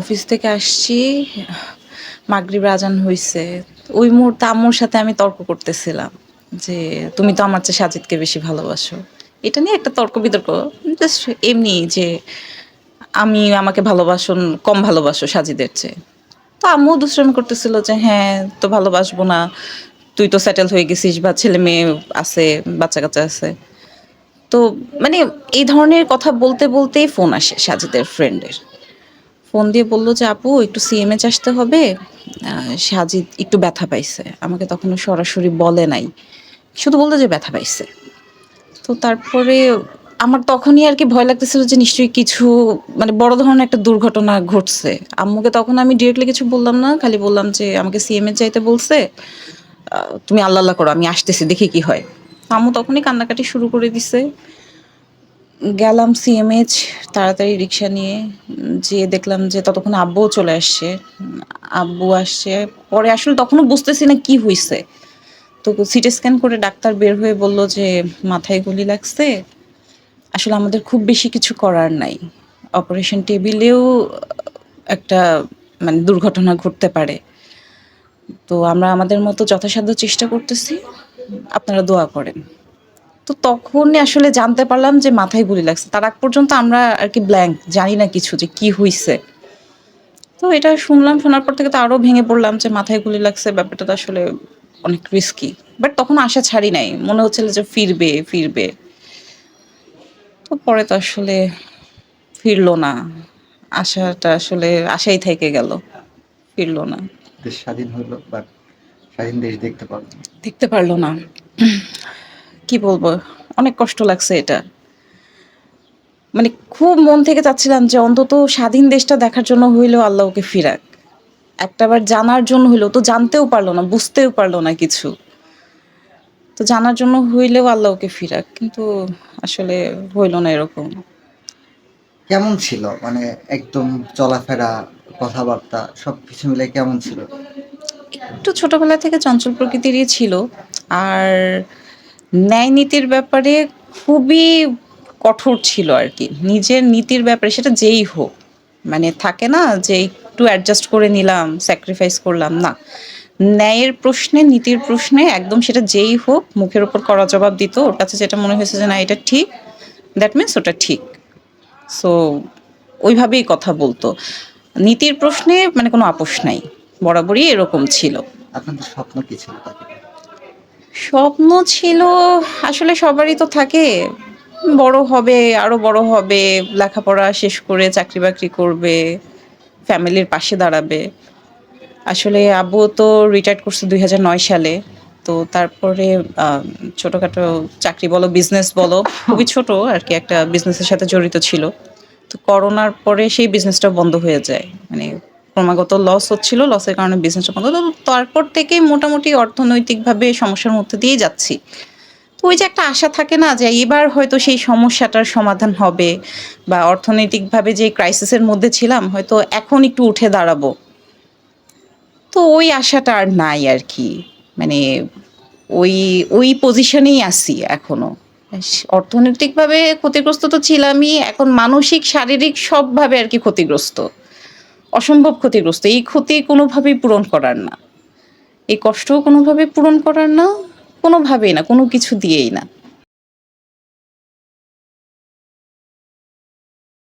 Office থেকে আসছি মাগরিব রাজান হইছে। ওই মুহূর্তে আম্মুর সাথে আমি তর্ক করতেছিলাম যে, তুমি তো আমার চেয়ে সাজিদকে বেশি ভালোবাসো। এটা নিয়ে একটা তর্ক বিতর্ক জাস্ট এমনি যে, আমি আমাকে ভালোবাসুন কম ভালোবাসো সাজিদের চেয়ে। তো আম্মু দুষ্টামি করতেছিল যে হ্যাঁ তো ভালোবাসবো না। তুই তো সেটেল হয়ে গেছিস বা ছেলে মেয়ে আছে, বাচ্চা কাচ্চা আছে। তো মানে এই ধরনের কথা বলতে বলতেই ফোন আসে সাজিদের ফ্রেন্ডের ফোন দিয়ে বলল যে, আপু, একটু সিএমএচ আসতে হবে। সাজিদ একটু ব্যথা পাইছে। আমাকে তখনও সরাসরি বলে নাই। শুধু বলল যে, ব্যথা পাইছে। তো তারপরে আমার তখনই আর কি ভয় লাগতেছিল যে, নিশ্চয়ই কিছু মানে বড় ধরনের একটা দুর্ঘটনা ঘটছে। আম্মুকে তখন আমি ডিরেক্টলি কিছু বললাম না, খালি বললাম যে, আমাকে সিএমএ চাইতে বলছে। তুমি আল্লাহ আল্লাহ করো, আমি আসতেছি, দেখি কি হয়। আম্মু তখনই কান্নাকাটি শুরু করে দিছে। গেলাম সিএমএইচ তাড়াতাড়ি রিক্সা নিয়ে যেয়ে দেখলাম যে ততক্ষণ আব্বুও চলে আসছে। আব্বু আসছে, পরে আসলে তখনও বুঝতেছি না কি হয়েছে তো সিটি স্ক্যান করে ডাক্তার বের হয়ে বলল যে, মাথায় গুলি লাগছে। আসলে আমাদের খুব বেশি কিছু করার নাই। অপারেশন টেবিলেও একটা মানে দুর্ঘটনা ঘটতে পারে। তো আমরা আমাদের মতো যথাসাধ্য চেষ্টা করতেছি। আপনারা দোয়া করেন। তো তখনই আসলে জানতে পারলাম যে মাথায় গুলি লাগছে। তার আগ পর্যন্ত আমরা আর কি ব্ল্যাঙ্ক জানি না কিছু যে কি হইছে। তো এটা শুনলাম শোনার পর থেকে তো আরও ভেঙে পড়লাম যে মাথায় গুলি লাগছে ব্যাপারটা তো আসলে অনেক রিস্কি বাট তখন আশা ছাড়ি নাই মনে হচ্ছিল যে ফিরবে ফিরবে। তো পরে তো আসলে ফিরলো না। আশাটা আসলে আশাই থেকে গেল ফিরলো না। দেশ স্বাধীন হলো বাট স্বাধীন দেশ দেখতে পারল দেখতে পারল না। কি বলব? অনেক কষ্ট লাগছে এটা। মানে খুব মন থেকে চাচ্ছিলাম যে অন্তত স্বাধীন দেশটা দেখার জন্য হইলেও আল্লাহ ওকে ফিরাক। একটাবার জানার জন্য হইলেও তো জানতেও পারল না বুঝতেও পারল না কিছু। তো জানার জন্য হইলেও আল্লাহ ওকে ফিরাক কিন্তু আসলে হইল না এরকম। কেমন ছিল? মানে একদম চলাফেরা কথাবার্তা সব কিছু মিলে কেমন ছিল? একটু ছোটবেলা থেকে চঞ্চল প্রকৃতিরই ছিল। আর ন্যায় নীতির ব্যাপারে খুবই কঠোর ছিল আর কি। নিজের নীতির ব্যাপারে সেটা যেই হোক মানে থাকে না যে একটু অ্যাডজাস্ট করে নিলাম স্যাক্রিফাইস করলাম, না। ন্যায়ের প্রশ্নে, নীতির প্রশ্নে একদম সেটা যেই হোক, মুখের উপর করা জবাব দিত, ওর কাছে যেটা মনে হয়েছে যে না, এটা ঠিক দ্যাট মিনস ওটা ঠিক। সো ওইভাবেই কথা বলতো। নীতির প্রশ্নে মানে কোনো আপোষ নাই, বরাবরই এরকম ছিল। আপনাদের স্বপ্ন কি ছিল স্বপ্ন ছিল, আসলে সবারই তো থাকে। বড় হবে, আরও বড় হবে, লেখাপড়া শেষ করে চাকরি বাকরি করবে, ফ্যামিলির পাশে দাঁড়াবে। আসলে আব্বু তো রিটায়ার্ড করছে দুই সালে, তো তারপরে ছোটোখাটো চাকরি বলো বিজনেস বলো, খুবই ছোট আর কি, একটা বিজনেসের সাথে জড়িত ছিল। তো করোনার পরে সেই বিজনেসটা বন্ধ হয়ে যায় মানে ক্রমাগত লস হচ্ছিল লসের কারণে বিজনেস তারপর থেকেই মোটামুটি অর্থনৈতিকভাবে সমস্যার মধ্যে দিয়ে যাচ্ছি। তো ওই যে একটা আশা থাকে না যে এবার হয়তো সেই সমস্যাটার সমাধান হবে বা অর্থনৈতিকভাবে যে ক্রাইসিসের মধ্যে ছিলাম, হয়তো এখন একটু উঠে দাঁড়াবো। তো ওই আশাটা আর নাই আর কি। মানে ওই ওই পজিশনেই আছি এখনও। অর্থনৈতিকভাবে ক্ষতিগ্রস্ত তো ছিলামই, এখন মানসিক, শারীরিক সবভাবে আর কি ক্ষতিগ্রস্ত। অসম্ভব ক্ষতিগ্রস্ত। এই ক্ষতি কোনোভাবেই পূরণ করার না। এই কষ্টও কোনোভাবে পূরণ করার না, কোনোভাবেই না, কোনো কিছু দিয়েই না।